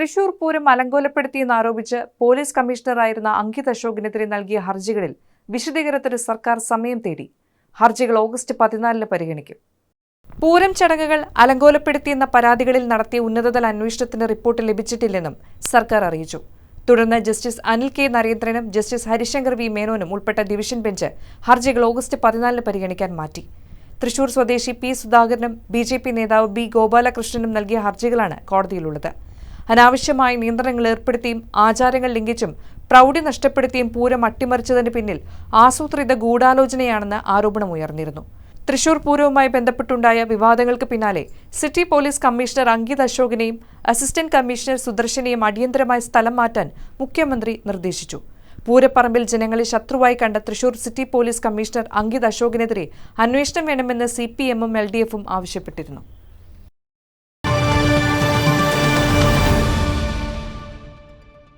തൃശൂർ പൂരം അലങ്കോലപ്പെടുത്തിയെന്നാരോപിച്ച് പോലീസ് കമ്മീഷണറായിരുന്ന അങ്കിത് അശോകിനെതിരെ നൽകിയ ഹർജികളിൽ വിശദീകരണത്തിന് സർക്കാർ സമയം തേടി. ഹർജികൾ ഓഗസ്റ്റ് പതിനാലിന് പരിഗണിക്കും. പൂരം ചടങ്ങുകൾ അലങ്കോലപ്പെടുത്തിയെന്ന പരാതികളിൽ നടത്തിയ ഉന്നതതല അന്വേഷണത്തിന് റിപ്പോർട്ട് ലഭിച്ചിട്ടില്ലെന്നും സർക്കാർ അറിയിച്ചു. തുടർന്ന് ജസ്റ്റിസ് അനിൽ കെ നരേന്ദ്രനും ജസ്റ്റിസ് ഹരിശങ്കർ വി മേനോനും ഉൾപ്പെട്ട ഡിവിഷൻ ബെഞ്ച് ഹർജികൾ ഓഗസ്റ്റ് പതിനാലിന് പരിഗണിക്കാൻ മാറ്റി. തൃശൂർ സ്വദേശി പി സുധാകരനും ബി നേതാവ് ബി ഗോപാലകൃഷ്ണനും നൽകിയ ഹർജികളാണ് കോടതിയിലുള്ളത്. അനാവശ്യമായ നിയന്ത്രണങ്ങൾ ഏർപ്പെടുത്തിയും ആചാരങ്ങൾ ലംഘിച്ചും പ്രൗഢി നഷ്ടപ്പെടുത്തിയും പൂരം അട്ടിമറിച്ചതിന് പിന്നിൽ ആസൂത്രിത ഗൂഢാലോചനയാണെന്ന് ആരോപണമുയർന്നിരുന്നു തൃശൂർ പൂരവുമായി ബന്ധപ്പെട്ടുണ്ടായ വിവാദങ്ങൾക്ക് പിന്നാലെ സിറ്റി പോലീസ് കമ്മീഷണർ അങ്കിത് അശോകിനെയും അസിസ്റ്റന്റ് കമ്മീഷണർ സുദർശനെയും അടിയന്തരമായി സ്ഥലം മാറ്റാൻ മുഖ്യമന്ത്രി നിർദ്ദേശിച്ചു. പൂരപ്പറമ്പിൽ ജനങ്ങളെ ശത്രുവായി കണ്ട Thrissur city police commissioner Ankit അശോകിനെതിരെ അന്വേഷണം വേണമെന്ന് സി പി എമ്മും എൽ ഡി എഫും ആവശ്യപ്പെട്ടിരുന്നു.